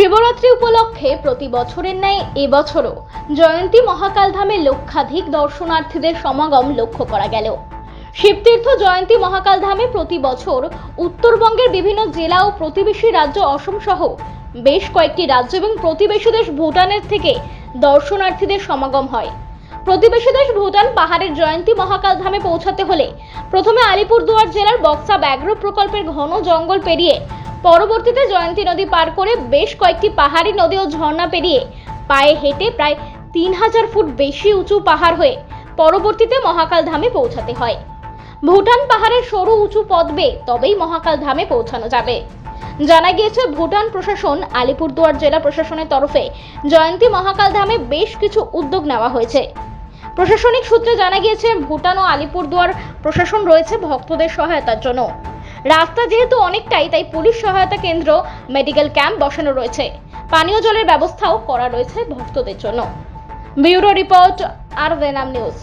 শিবরাত্রি উপলক্ষে প্রতি বছরের ন্যায় এবছরও জয়ন্তী মহাকাল ধামে লক্ষাধিক দর্শনার্থীদের সমাগম লক্ষ্য করা গেল। শিবতীর্থ জয়ন্তী মহাকাল ধামে প্রতি বছর উত্তরবঙ্গের বিভিন্ন জেলা ও প্রতিবেশী রাজ্য অসম সহ বেশ কয়েকটি রাজ্য এবং প্রতিবেশী দেশ ভুটানের থেকে দর্শনার্থীদের সমাগম হয়। প্রতিবেশী দেশ ভুটান পাহাড়ের জয়ন্তী মহাকাল ধামে পৌঁছাতে হলে প্রথমে আলিপুরদুয়ার জেলার বক্সা ব্যাঘ্র প্রকল্পের ঘন জঙ্গল পেরিয়ে পরবর্তীতে জয়ন্তী নদী পার করে বেশ কয়েকটি পাহাড়ি নদী ও ঝর্ণা পেরিয়ে পায়ে হেঁটে প্রায় তিন হাজার ফুট বেশি উঁচু পাহাড় হয়ে পরবর্তীতে মহাকাল ধামে পৌঁছাতে হয়। ভুটান পাহাড়ের সরু উঁচু পথ বেয়ে তবেই মহাকাল ধামে পৌঁছানো যাবে। জানা গিয়েছে, ভুটান প্রশাসন আলিপুরদুয়ার জেলা প্রশাসনের তরফে জয়ন্তী মহাকাল ধামে বেশ কিছু উদ্যোগ নেওয়া হয়েছে। প্রশাসনিক সূত্রে জানা গিয়েছে, ভুটান ও আলিপুরদুয়ার প্রশাসন রয়েছে ভক্তদের সহায়তার জন্য। রাস্তা যেহেতু অনেকটাই, তাই পুলিশ সহায়তা কেন্দ্র মেডিকেল ক্যাম্প বসানো রয়েছে। পানীয় জলের ব্যবস্থাও করা রয়েছে ভক্তদের জন্য। ব্যুরো রিপোর্ট আর নিউজ